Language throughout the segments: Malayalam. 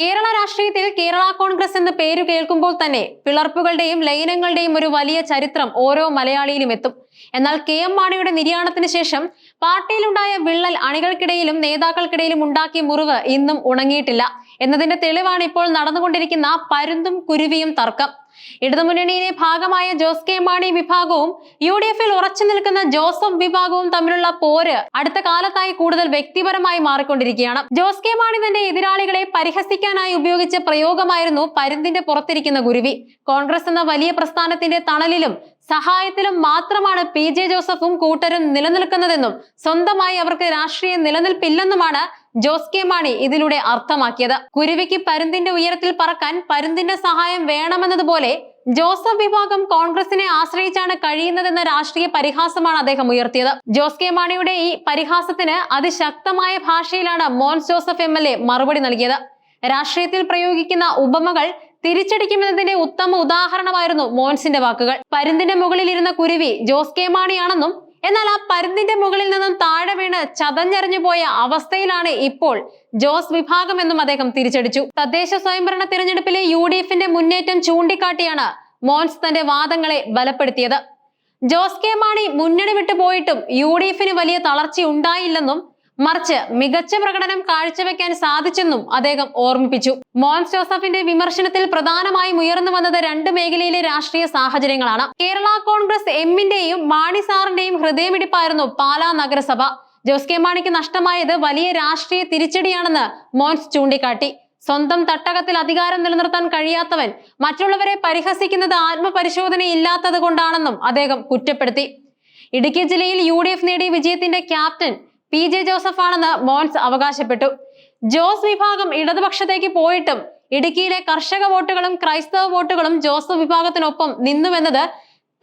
കേരള രാഷ്ട്രീയത്തിൽ കേരള കോൺഗ്രസ് എന്ന പേര് കേൾക്കുമ്പോൾ തന്നെ പിളർപ്പുകളുടെയും ലയനങ്ങളുടെയും ഒരു വലിയ ചരിത്രം ഓരോ മലയാളിയിലും എത്തും. എന്നാൽ കെ എം മാണിയുടെ നിര്യാണത്തിന് ശേഷം പാർട്ടിയിലുണ്ടായ വിള്ളൽ അണികൾക്കിടയിലും നേതാക്കൾക്കിടയിലും ഉണ്ടാക്കിയ മുറിവ് ഇന്നും ഉണങ്ങിയിട്ടില്ല. എന്നതിന്റെ തെളിവാണ് ഇപ്പോൾ നടന്നുകൊണ്ടിരിക്കുന്ന പരുന്തും കുരുവിയും തർക്കം. ഇടതുമുന്നണിയിലെ ഭാഗമായ ജോസ് കെ മാണി വിഭാഗവും യു ഡി എഫിൽ ഉറച്ചു നിൽക്കുന്ന ജോസഫ് വിഭാഗവും തമ്മിലുള്ള പോര് അടുത്ത കാലത്തായി കൂടുതൽ വ്യക്തിപരമായി മാറിക്കൊണ്ടിരിക്കുകയാണ്. ജോസ് കെ മാണി തന്റെ എതിരാളികളെ പരിഹസിക്കാനായി ഉപയോഗിച്ച പ്രയോഗമായിരുന്നു പരുന്തിന്റെ പുറത്തിരിക്കുന്ന ഗുരുവി. കോൺഗ്രസ് എന്ന വലിയ പ്രസ്ഥാനത്തിന്റെ തണലിലും സഹായത്തിലും മാത്രമാണ് പി ജെ ജോസഫും കൂട്ടരും നിലനിൽക്കുന്നതെന്നും സ്വന്തമായി അവർക്ക് രാഷ്ട്രീയ നിലനിൽപ്പില്ലെന്നുമാണ് ജോസ് കെ മാണി ഇതിലൂടെ അർത്ഥമാക്കിയത്. കുരുവിക്ക് പരുന്തിന്റെ ഉയരത്തിൽ പറക്കാൻ പരുന്തിന്റെ സഹായം വേണമെന്നതുപോലെ ജോസഫ് വിഭാഗം കോൺഗ്രസിനെ ആശ്രയിച്ചാണ് കഴിയുന്നതെന്ന രാഷ്ട്രീയ പരിഹാസമാണ് അദ്ദേഹം ഉയർത്തിയത്. ജോസ് കെ മാണിയുടെ ഈ പരിഹാസത്തിന് അതിശക്തമായ ഭാഷയിലാണ് മോൻസ് ജോസഫ് എം മറുപടി നൽകിയത്. രാഷ്ട്രീയത്തിൽ പ്രയോഗിക്കുന്ന ഉപമകൾ തിരിച്ചടിക്കുമെന്നതിന്റെ ഉത്തമ ഉദാഹരണമായിരുന്നു മോൻസിന്റെ വാക്കുകൾ. പരുന്തിന്റെ മുകളിൽ ഇരുന്ന കുരുവി ജോസ് കെ മാണിയാണെന്നും എന്നാൽ ആ പരുന്തിന്റെ മുകളിൽ നിന്നും താഴെ വീണ് ചതഞ്ഞറിഞ്ഞു പോയ അവസ്ഥയിലാണ് ഇപ്പോൾ ജോസ് വിഭാഗം എന്നും അദ്ദേഹം തിരിച്ചടിച്ചു. തദ്ദേശ സ്വയംഭരണ തിരഞ്ഞെടുപ്പിലെ യു ഡി എഫിന്റെ മുന്നേറ്റം ചൂണ്ടിക്കാട്ടിയാണ് മോൻസ് തന്റെ വാദങ്ങളെ ബലപ്പെടുത്തിയത്. ജോസ് കെ മാണി മുന്നണി വിട്ടു പോയിട്ടും യു ഡി എഫിന് വലിയ തളർച്ച ഉണ്ടായില്ലെന്നും മറിച്ച് മികച്ച പ്രകടനം കാഴ്ചവെക്കാൻ സാധിച്ചെന്നും അദ്ദേഹം ഓർമ്മിപ്പിച്ചു. മോൻസ് ജോസഫിന്റെ വിമർശനത്തിൽ പ്രധാനമായും ഉയർന്നു വന്നത് രണ്ട് മേഖലയിലെ രാഷ്ട്രീയ സാഹചര്യങ്ങളാണ്. കേരള കോൺഗ്രസ് എമ്മിന്റെയും മാണി സാറിന്റെയും ഹൃദയമിടിപ്പായിരുന്നു പാലാ നഗരസഭ. ജോസ് കെ മാണിക്ക് നഷ്ടമായത് വലിയ രാഷ്ട്രീയ തിരിച്ചടിയാണെന്ന് മോൻസ് ചൂണ്ടിക്കാട്ടി. സ്വന്തം തട്ടകത്തിൽ അധികാരം നിലനിർത്താൻ കഴിയാത്തവൻ മറ്റുള്ളവരെ പരിഹസിക്കുന്നത് ആത്മപരിശോധനയില്ലാത്തത് കൊണ്ടാണെന്നും അദ്ദേഹം കുറ്റപ്പെടുത്തി. ഇടുക്കി ജില്ലയിൽ യു ഡി എഫ് നേടിയ വിജയത്തിന്റെ ക്യാപ്റ്റൻ പി ജെ ജോസഫ് ആണെന്ന് മോൻസ് അവകാശപ്പെട്ടു. ജോസ് വിഭാഗം ഇടതുപക്ഷത്തേക്ക് പോയിട്ടും ഇടുക്കിയിലെ കർഷക വോട്ടുകളും ക്രൈസ്തവ വോട്ടുകളും ജോസഫ് വിഭാഗത്തിനൊപ്പം നിന്നുവെന്നത്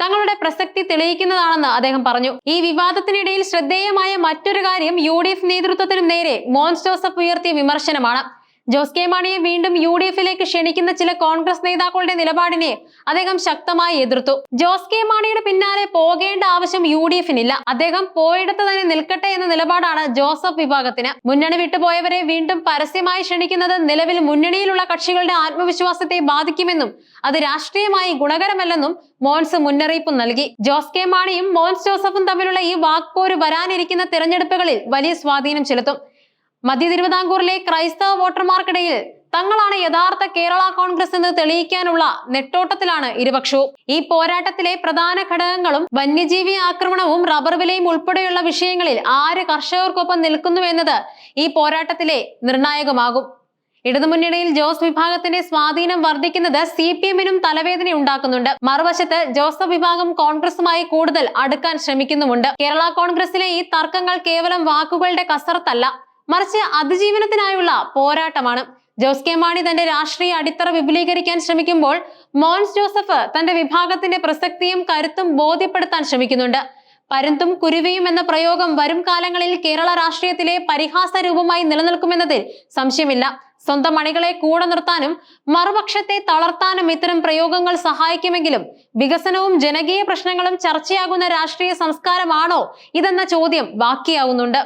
തങ്ങളുടെ പ്രസക്തി തെളിയിക്കുന്നതാണെന്ന് അദ്ദേഹം പറഞ്ഞു. ഈ വിവാദത്തിനിടയിൽ ശ്രദ്ധേയമായ മറ്റൊരു കാര്യം യു ഡി എഫ് നേതൃത്വത്തിനു നേരെ മോൻസ് ജോസഫ് ഉയർത്തിയ വിമർശനമാണ്. ജോസ് കെ മാണിയെ വീണ്ടും യു ഡി എഫിലേക്ക് ക്ഷണിക്കുന്ന ചില കോൺഗ്രസ് നേതാക്കളുടെ നിലപാടിനെ അദ്ദേഹം ശക്തമായി എതിർത്തു. ജോസ് കെ മാണിയുടെ പിന്നാലെ പോകേണ്ട ആവശ്യം യു ഡി എഫിനില്ല. അദ്ദേഹം പോയിടത്ത് തന്നെ നിൽക്കട്ടെ എന്ന നിലപാടാണ് ജോസഫ് വിഭാഗത്തിന്. മുന്നണി വിട്ടുപോയവരെ വീണ്ടും പരസ്യമായി ക്ഷണിക്കുന്നത് നിലവിൽ മുന്നണിയിലുള്ള കക്ഷികളുടെ ആത്മവിശ്വാസത്തെ ബാധിക്കുമെന്നും അത് രാഷ്ട്രീയമായി ഗുണകരമല്ലെന്നും മോൻസ് മുന്നറിയിപ്പ് നൽകി. ജോസ് കെ മാണിയും മോൻസ് ജോസഫും തമ്മിലുള്ള ഈ വാക്പോര് വരാനിരിക്കുന്ന തിരഞ്ഞെടുപ്പുകളിൽ വലിയ സ്വാധീനം ചെലുത്തും. മധ്യ തിരുവിതാംകൂറിലെ ക്രൈസ്തവ വോട്ടർമാർക്കിടയിൽ തങ്ങളാണ് യഥാർത്ഥ കേരള കോൺഗ്രസ് എന്ന് തെളിയിക്കാനുള്ള നെട്ടോട്ടത്തിലാണ് ഇരുപക്ഷവും ഈ പോരാട്ടത്തിലെ പ്രധാന ഘടകങ്ങളും വന്യജീവി ആക്രമണവും റബ്ബർ വിലയും ഉൾപ്പെടെയുള്ള വിഷയങ്ങളിൽ ആര് കർഷകർക്കൊപ്പം നിൽക്കുന്നു എന്നത് ഈ പോരാട്ടത്തിലെ നിർണായകമാകും. ഇടതുമുന്നണിയിൽ ജോസ് വിഭാഗത്തിന്റെ സ്വാധീനം വർദ്ധിക്കുന്നത് സി പി എമ്മിനും തലവേദന ഉണ്ടാക്കുന്നുണ്ട്. മറുവശത്ത് ജോസഫ് വിഭാഗം കോൺഗ്രസുമായി കൂടുതൽ അടുക്കാൻ ശ്രമിക്കുന്നുമുണ്ട്. കേരള കോൺഗ്രസിലെ ഈ തർക്കങ്ങൾ കേവലം വാക്കുകളുടെ കസർത്തല്ല മറിച്ച് അതിജീവനത്തിനായുള്ള പോരാട്ടമാണ്. ജോസ് കെ മാണി തന്റെ രാഷ്ട്രീയ അടിത്തറ വിപുലീകരിക്കാൻ ശ്രമിക്കുമ്പോൾ മോൻസ് ജോസഫ് തന്റെ വിഭാഗത്തിന്റെ പ്രസക്തിയും കരുത്തും ബോധ്യപ്പെടുത്താൻ ശ്രമിക്കുന്നുണ്ട്. പരുന്തും കുരുവിയും എന്ന പ്രയോഗം വരും കാലങ്ങളിൽ കേരള രാഷ്ട്രീയത്തിലെ പരിഹാസ രൂപമായി നിലനിൽക്കുമെന്നതിൽ സംശയമില്ല. സ്വന്തം മണികളെ കൂടെ നിർത്താനും മറുപക്ഷത്തെ തളർത്താനും ഇത്തരം പ്രയോഗങ്ങൾ സഹായിക്കുമെങ്കിലും വികസനവും ജനകീയ പ്രശ്നങ്ങളും ചർച്ചയാകുന്ന രാഷ്ട്രീയ സംസ്കാരമാണോ ഇതെന്ന ചോദ്യം ബാക്കിയാവുന്നുണ്ട്.